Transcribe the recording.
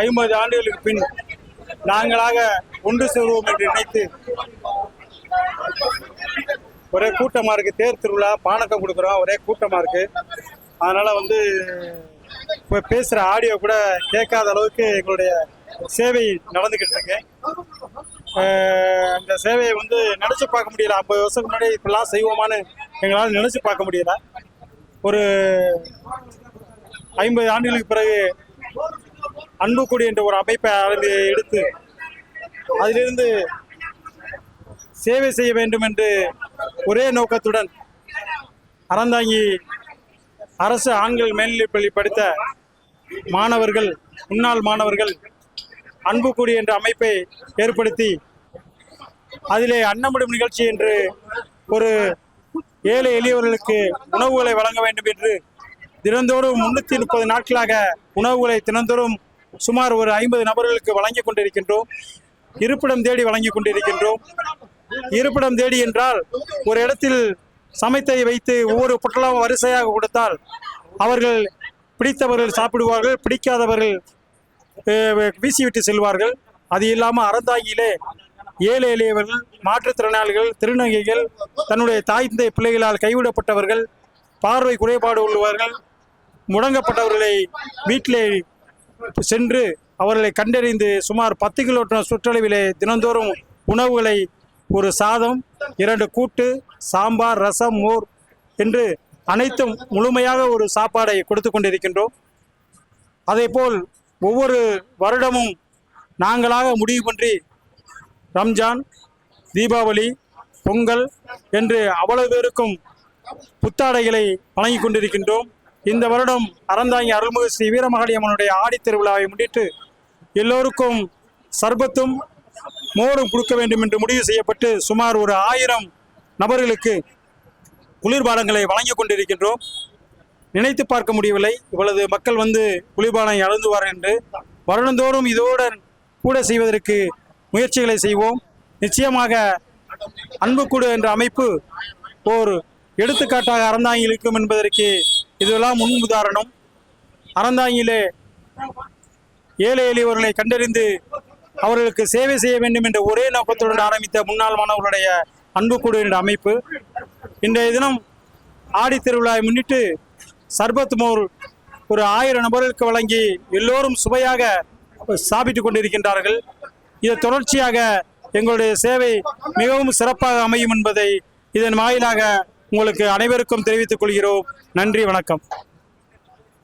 ஐம்பது ஆண்டுகளுக்கு பின் நாங்களாக ஒன்று சேருவோம் என்று நினைத்து ஒரே கூட்டமாக இருக்குது தேர் திருவிழா பானக்கம் கொடுக்குறோம். ஒரே கூட்டமாக இருக்குது அதனால் வந்து இப்போ பேசுகிற ஆடியோ கூட கேட்காத அளவுக்கு எங்களுடைய சேவை நடந்துக்கிட்டு இருக்கு. அந்த சேவையை வந்து நினச்சி பார்க்க முடியல. ஐம்பது வருஷத்துக்கு முன்னாடி இப்படிலாம் செய்வோமான்னு எங்களால் நினச்சி பார்க்க முடியல. ஒரு ஐம்பது ஆண்டுகளுக்கு பிறகு அன்புக்குடி என்ற ஒரு அமைப்பை ஆரம்பி எடுத்து அதிலிருந்து சேவை செய்ய வேண்டும் என்று ஒரே நோக்கத்துடன் அறந்தாங்கி அரசு ஆண்கள் மேல்நிலைப்பள்ளி படித்த மாணவர்கள் முன்னாள் மாணவர்கள் அன்புக்குடி என்ற அமைப்பை ஏற்படுத்தி அதிலே அன்னமிடும் நிகழ்ச்சி என்று ஒரு ஏழை எளியவர்களுக்கு உணவுகளை வழங்க வேண்டும் என்று தினந்தோறும் முன்னூற்றி முப்பது நாட்களாக உணவுகளை தினந்தோறும் சுமார் ஒரு ஐம்பது நபர்களுக்கு வழங்கி கொண்டிருக்கின்றோம். இருப்பிடம் தேடி வழங்கி கொண்டிருக்கின்றோம். இருப்பிடம் தேடி என்றால் ஒரு இடத்தில் சமைத்தை வைத்து ஒவ்வொரு பொட்டலாவும் வரிசையாக கொடுத்தால் அவர்கள் பிடித்தவர்கள் சாப்பிடுவார்கள் பிடிக்காதவர்கள் வீசிவிட்டு செல்வார்கள். அது இல்லாமல் அறந்தாங்கியிலே ஏழை எளியவர்கள் மாற்றுத்திறனாளிகள் திருநங்கைகள் தன்னுடைய தாய் தந்தை பிள்ளைகளால் கைவிடப்பட்டவர்கள் பார்வை குறைபாடு உள்ளவர்கள் முடங்கப்பட்டவர்களை வீட்டிலே சென்று அவர்களை கண்டறிந்து சுமார் பத்து கிலோமீட்டர் சுற்றளவிலே தினந்தோறும் உணவுகளை ஒரு சாதம் இரண்டு கூட்டு சாம்பார் ரசம் மோர் என்று அனைத்தும் முழுமையாக ஒரு சாப்பாடை கொடுத்து கொண்டிருக்கின்றோம். அதேபோல் ஒவ்வொரு வருடமும் நாங்களாக முடிவு பண்ணி ரம்ஜான் தீபாவளி பொங்கல் என்று அவ்வளவு பேருக்கும் புத்தாடைகளை வழங்கி கொண்டிருக்கின்றோம். இந்த வருடம் அறந்தாங்கி அருள்மிகு ஸ்ரீ வீரமகாளி அம்மனுடைய ஆடித் திருவிழாவை முன்னிட்டு எல்லோருக்கும் சர்பத்தும் மோரும் கொடுக்க வேண்டும் என்று முடிவு செய்யப்பட்டு சுமார் ஒரு ஆயிரம் நபர்களுக்கு குளிர்பானங்களை வழங்கி கொண்டிருக்கின்றோம். நினைத்து பார்க்க முடியவில்லை. இவ்வளவு மக்கள் வந்து குளிர்பானம் அழுந்துவார் என்று வருடந்தோறும் இதோடு கூட செய்வதற்கு முயற்சிகளை செய்வோம். நிச்சயமாக அன்புக்கூடு என்ற அமைப்பு ஓர் எடுத்துக்காட்டாக அறந்தாங்கி இருக்கும் என்பதற்கு இதெல்லாம் முன் உதாரணம். அறந்தாங்கிலே ஏழை எளியவர்களை கண்டறிந்து அவர்களுக்கு சேவை செய்ய வேண்டும் என்ற ஒரே நோக்கத்துடன் ஆரம்பித்த முன்னாள் மாணவர்களுடைய அன்புக்கூடு என்ற அமைப்பு. இன்றைய தினம் ஆடி திருவிழாவை முன்னிட்டு சர்பத் மோர் ஒரு ஆயிரம் நபர்களுக்கு வழங்கி எல்லோரும் சுவையாக சாப்பிட்டுக் கொண்டிருக்கின்றார்கள். இது தொடர்ச்சியாக எங்களுடைய சேவை மிகவும் சிறப்பாக அமையும் என்பதை இதன் வாயிலாக உங்களுக்கு அனைவருக்கும் தெரிவித்துக் கொள்கிறோம். நன்றி வணக்கம்.